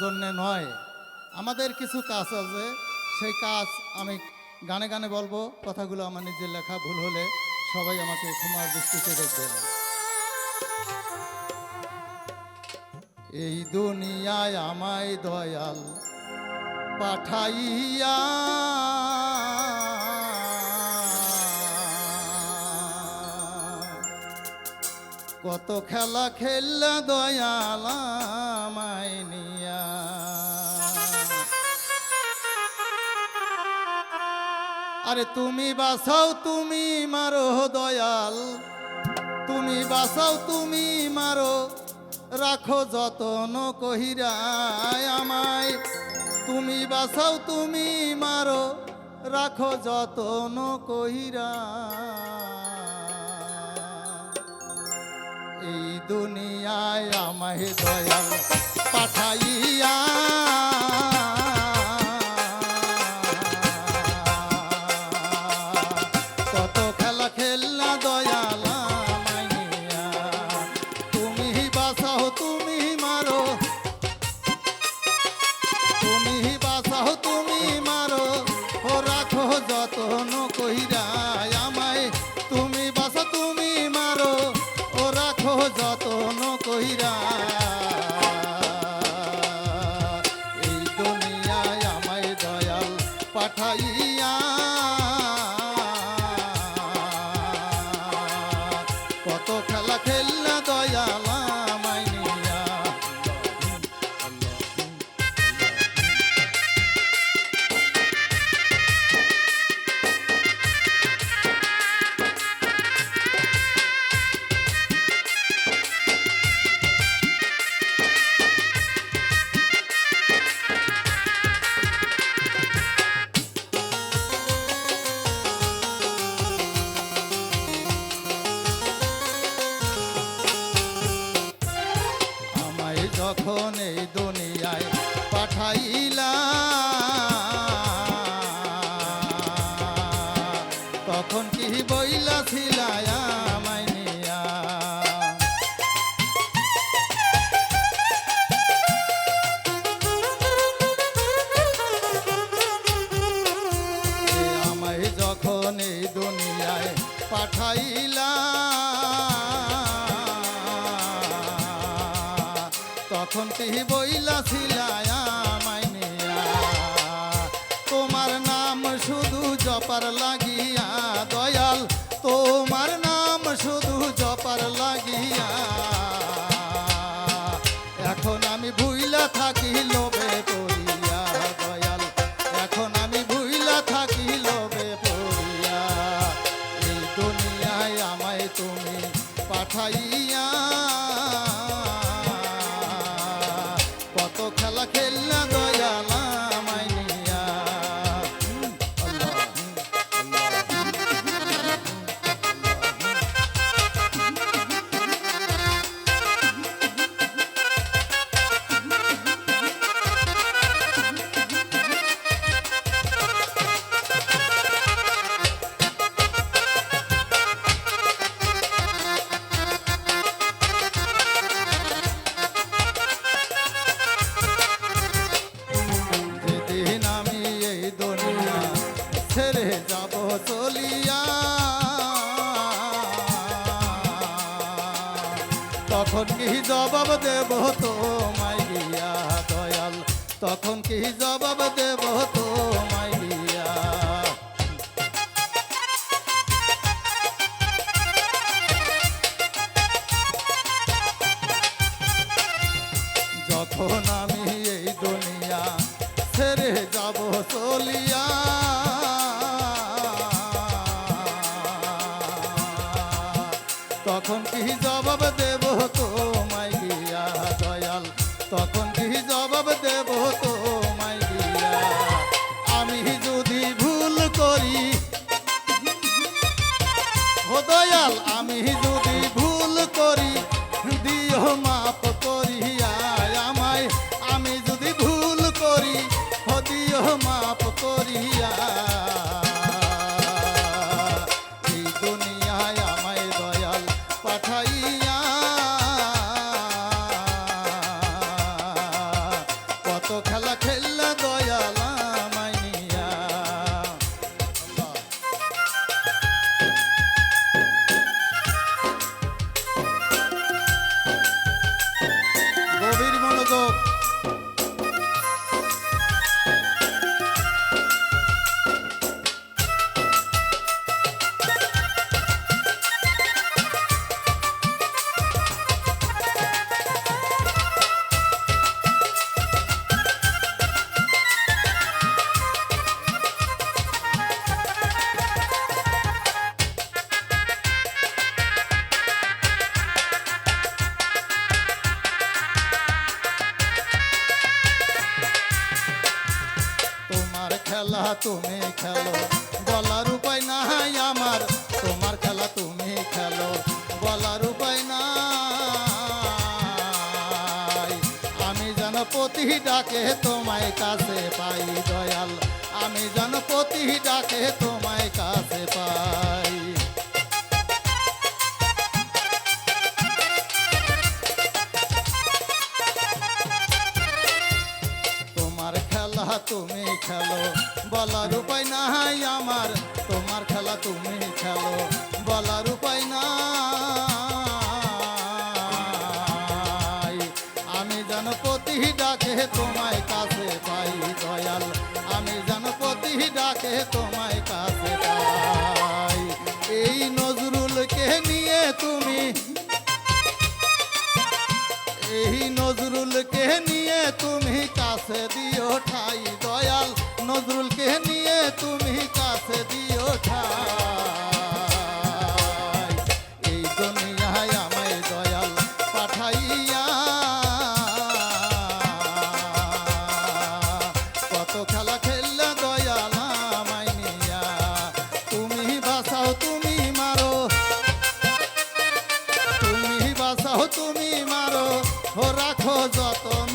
জন্যে নয়। আমাদের কিছু কাজ আছে। সেই কাজ আমি গানে গানে বলব। কথাগুলো আমার নিজের লেখা, ভুল হলে সবাই আমাকে ক্ষমার দৃষ্টিতে দেখবেন। এই দুনিয়ায় আমায় দয়াল পাঠাইয়া কত খেলা খেললা দয়াল আমায় নিয়া আরে তুমি বাসাও তুমি মারো দয়াল। তুমি বাসাও তুমি মারো। রাখো যতন কহিরায় আমায়। তুমি বাসাও তুমি মারো। রাখো যতন কহিরা দুনিয়ায় আমায় দয়াল পাঠাইয়া কত খেলা খেলনা দয়াল। যখন এই দুনিয়ায় পাঠাইলা তখন কি বইলা ছিলায় আমায় নিয়া। তোমার নাম শুধু জপার লাগিয়া, দয়াল, তোমার নাম শুধু জপার লাগিয়া। এখন আমি ভুইলা থাকি লোভে পড়িয়া, দয়াল, এখন আমি ভুইলা থাকি লোভে পড়িয়া। এই দুনিয়ায় আমায় তুমি পাঠাইয়া তখন কি জবাব দেব তোমায় গিয়া দয়াল? তখন কি জবাব দেব তোমায় গিয়া যখন তুমি খেলো। বলার উপায় নাই আমার, তোমার খেলা তুমি খেলো। বলার উপায় নাই। আমি যেন প্রতি ডাকে তোমায় কাছে পাই, দয়াল। আমি যেন প্রতি ডাকে তোমায় কাছে পাই। খেলা তুমি খেলো, বলার উপায় নাই আমার, তোমার খেলা তুমি খেলো, বলার উপায় নাই। আমি যেন প্রতি ডাকে, তোমায় কাছে পাই দয়াল। আমি যেন প্রতি ডাকে, তোমায় কাছে পাই। এই নজরুলকে নিয়ে তুমি, এই নজরুলকে তুমি কাছে দিও ঠাই, দয়াল নজরুলকে নিয়ে তুমি কাছে দিও ঠাই। এই দুনিয়ায় আমায় দয়াল পাঠাইয়া কত খেলা খেললে দয়াল আমায় নিয়া। তুমি বাঁচাও, তুমি মারো। তুমি বাঁচাও, তুমি মারো। ও রাখো যতন